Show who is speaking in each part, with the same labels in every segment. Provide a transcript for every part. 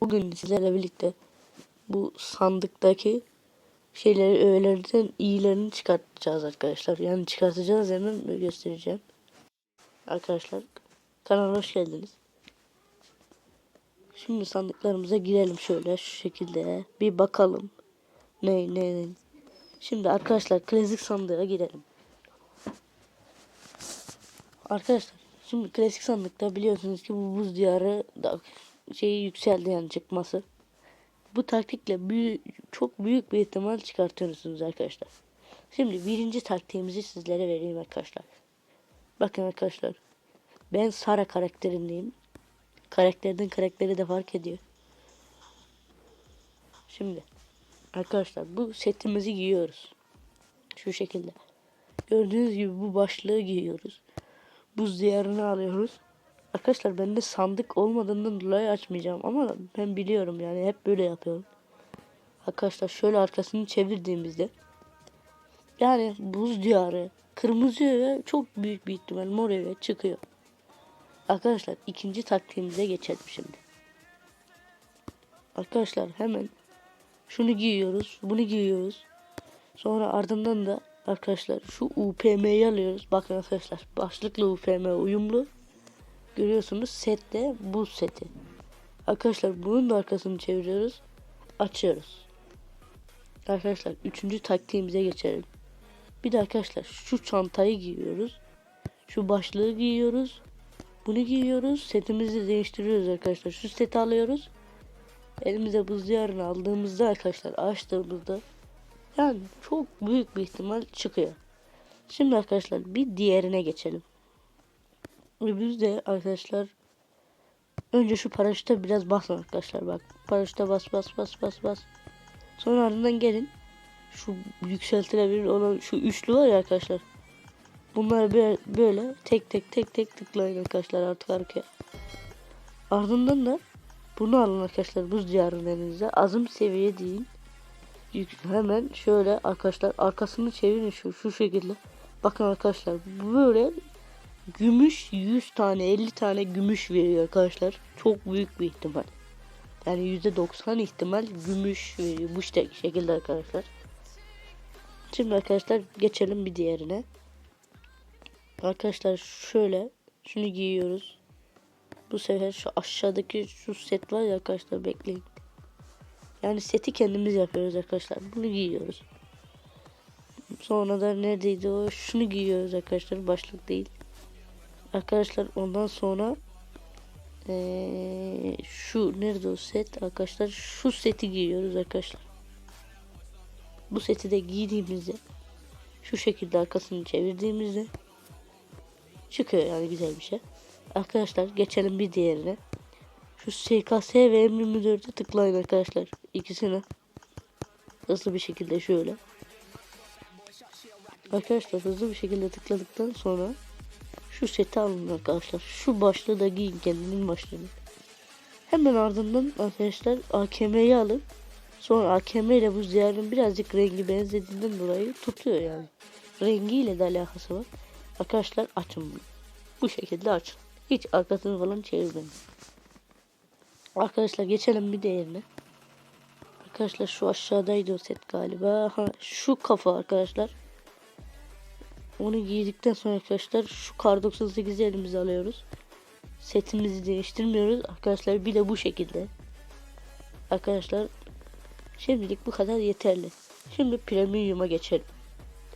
Speaker 1: Bugün sizlerle birlikte bu sandıktaki şeyleri öğelerden iyilerini çıkartacağız arkadaşlar. Yani çıkartacağız hemen göstereceğim. Arkadaşlar kanala hoş geldiniz. Şimdi sandıklarımıza girelim şöyle şu şekilde bir bakalım. Ne ne ne. Şimdi arkadaşlar klasik sandığa girelim. Arkadaşlar şimdi klasik sandıkta biliyorsunuz ki bu buz diyarı da şeyi yükseldi yani çıkması. Bu taktikle büyük, çok büyük bir ihtimal çıkartıyorsunuz arkadaşlar. Şimdi birinci taktiğimizi sizlere vereyim arkadaşlar. Bakın arkadaşlar. Ben Sara karakterindeyim. Karakterden karakteri de fark ediyor. Şimdi arkadaşlar bu setimizi giyiyoruz. Şu şekilde. Gördüğünüz gibi bu başlığı giyiyoruz. Buz diyarını alıyoruz. Arkadaşlar bende sandık olmadığından dolayı açmayacağım ama ben biliyorum yani hep böyle yapıyorum. Arkadaşlar şöyle arkasını çevirdiğimizde yani buz diyarı kırmızı ve çok büyük bir ihtimal mor eve çıkıyor. Arkadaşlar ikinci taktiğimize geçelim şimdi. Arkadaşlar hemen şunu giyiyoruz, bunu giyiyoruz. Sonra ardından da arkadaşlar şu UPM'yi alıyoruz. Bakın arkadaşlar başlıklı UPM uyumlu. Görüyorsunuz sette bu seti. Arkadaşlar bunun da arkasını çeviriyoruz. Açıyoruz. Arkadaşlar üçüncü taktiğimize geçelim. Bir de arkadaşlar şu çantayı giyiyoruz. Şu başlığı giyiyoruz. Bunu giyiyoruz. Setimizi değiştiriyoruz arkadaşlar. Şu seti alıyoruz. Elimize buz diyarını aldığımızda arkadaşlar açtığımızda yani çok büyük bir ihtimal çıkıyor. Şimdi arkadaşlar bir diğerine geçelim. Biz de arkadaşlar önce şu paraşüte biraz basın arkadaşlar bak. Paraşüte bas bas bas bas bas. Sonra ardından gelin. Şu yükseltilebilir olan şu üçlü var ya arkadaşlar. Bunları böyle, tek tek tek tek tıklayın arkadaşlar artık arkaya. Ardından da bunu alın arkadaşlar buz diyarının elinize. Azım seviye değil. Hemen şöyle arkadaşlar arkasını çevirin şu şu şekilde. Bakın arkadaşlar böyle gümüş 100 tane 50 tane gümüş veriyor arkadaşlar. Çok büyük bir ihtimal. Yani %90 ihtimal gümüş veriyor bu şekilde arkadaşlar. Şimdi arkadaşlar geçelim bir diğerine. Arkadaşlar şöyle şunu giyiyoruz. Bu sefer şu aşağıdaki şu set var ya arkadaşlar bekleyin. Yani seti kendimiz yapıyoruz arkadaşlar. Bunu giyiyoruz. Sonra da neredeydi o? Şunu giyiyoruz arkadaşlar. Başlık değil. Arkadaşlar ondan sonra ee, şu nerede o set arkadaşlar? Şu seti giyiyoruz arkadaşlar. Bu seti de giydiğimizde şu şekilde arkasını çevirdiğimizde çıkıyor yani güzel bir şey. Arkadaşlar geçelim bir diğerine. Şu SKS ve M24'e tıklayın arkadaşlar. İkisine. Hızlı bir şekilde şöyle. Arkadaşlar hızlı bir şekilde tıkladıktan sonra şu seti alın arkadaşlar. Şu başlığı da giyin kendinin başlığını. Hemen ardından arkadaşlar AKM'yi alın. Sonra AKM ile bu ziyarın birazcık rengi benzediğinden dolayı tutuyor yani. Rengiyle de alakası var. Arkadaşlar açın bunu. Bu şekilde açın. Hiç arkasını falan çevirmeyin. Arkadaşlar geçelim bir diğerine. Arkadaşlar şu aşağıdaydı o set galiba. Ha, şu kafa arkadaşlar. Onu giydikten sonra arkadaşlar şu kar 98'i elimize alıyoruz. Setimizi değiştirmiyoruz. Arkadaşlar bir de bu şekilde. Arkadaşlar şimdilik bu kadar yeterli. Şimdi premium'a geçelim.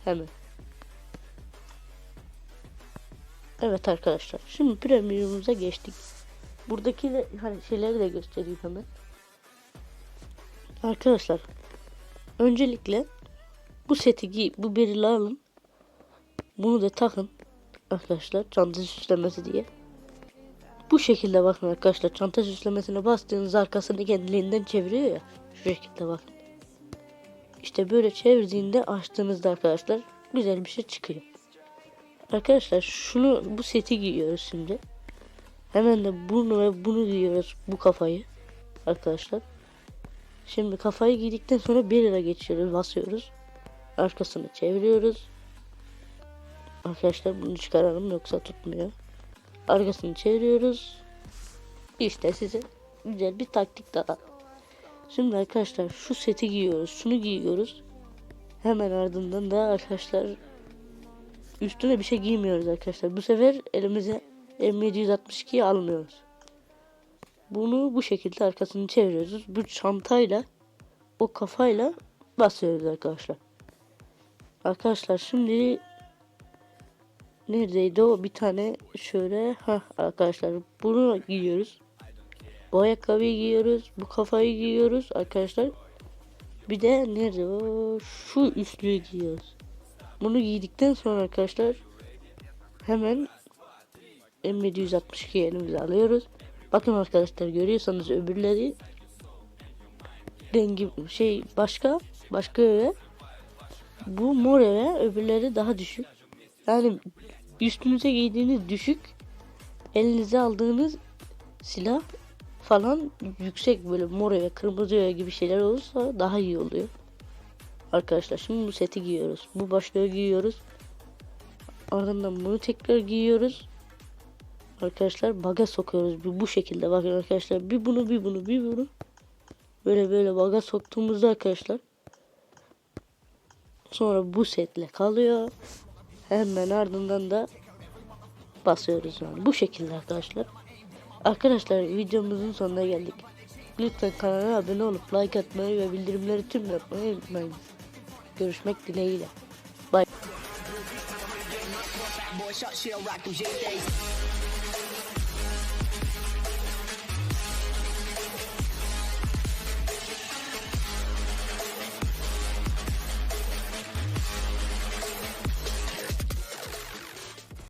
Speaker 1: Hemen. Evet arkadaşlar. Şimdi premium'umuza geçtik. Buradaki de hani şeyleri de göstereyim hemen. Arkadaşlar öncelikle bu seti giy, bu berili alın. Bunu da takın arkadaşlar çanta süslemesi diye. Bu şekilde bakın arkadaşlar çanta süslemesine bastığınız arkasını kendiliğinden çeviriyor ya. Şu şekilde bakın. İşte böyle çevirdiğinde açtığınızda arkadaşlar güzel bir şey çıkıyor. Arkadaşlar şunu bu seti giyiyoruz şimdi. Hemen de bunu ve bunu giyiyoruz bu kafayı. Arkadaşlar. Şimdi kafayı giydikten sonra bir lira geçiyoruz basıyoruz. Arkasını çeviriyoruz. Arkadaşlar bunu çıkaralım yoksa tutmuyor. Arkasını çeviriyoruz. İşte size güzel bir taktik daha. Şimdi arkadaşlar şu seti giyiyoruz. Şunu giyiyoruz. Hemen ardından da arkadaşlar üstüne bir şey giymiyoruz arkadaşlar. Bu sefer elimize M762'yi almıyoruz. Bunu bu şekilde arkasını çeviriyoruz. Bu çantayla o kafayla basıyoruz arkadaşlar. Arkadaşlar şimdi neredeydi o bir tane şöyle ha arkadaşlar bunu giyiyoruz. Bu ayakkabıyı giyiyoruz. Bu kafayı giyiyoruz arkadaşlar. Bir de nerede o şu üstlüğü giyiyoruz. Bunu giydikten sonra arkadaşlar hemen M762 elimize alıyoruz. Bakın arkadaşlar görüyorsanız öbürleri rengi şey başka başka eve bu mor eve öbürleri daha düşük. Yani üstünüze giydiğiniz düşük elinize aldığınız silah falan yüksek böyle mor eve kırmızı gibi şeyler olursa daha iyi oluyor. Arkadaşlar şimdi bu seti giyiyoruz. Bu başlığı giyiyoruz. Ardından bunu tekrar giyiyoruz. Arkadaşlar baga sokuyoruz. Bu, bu şekilde bakın arkadaşlar. Bir bunu bir bunu bir bunu. Böyle böyle baga soktuğumuzda arkadaşlar. Sonra bu setle kalıyor. Hemen ardından da basıyoruz yani. Bu şekilde arkadaşlar. Arkadaşlar videomuzun sonuna geldik. Lütfen kanala abone olup like atmayı ve bildirimleri tüm yapmayı unutmayın. Görüşmek dileğiyle. Bye.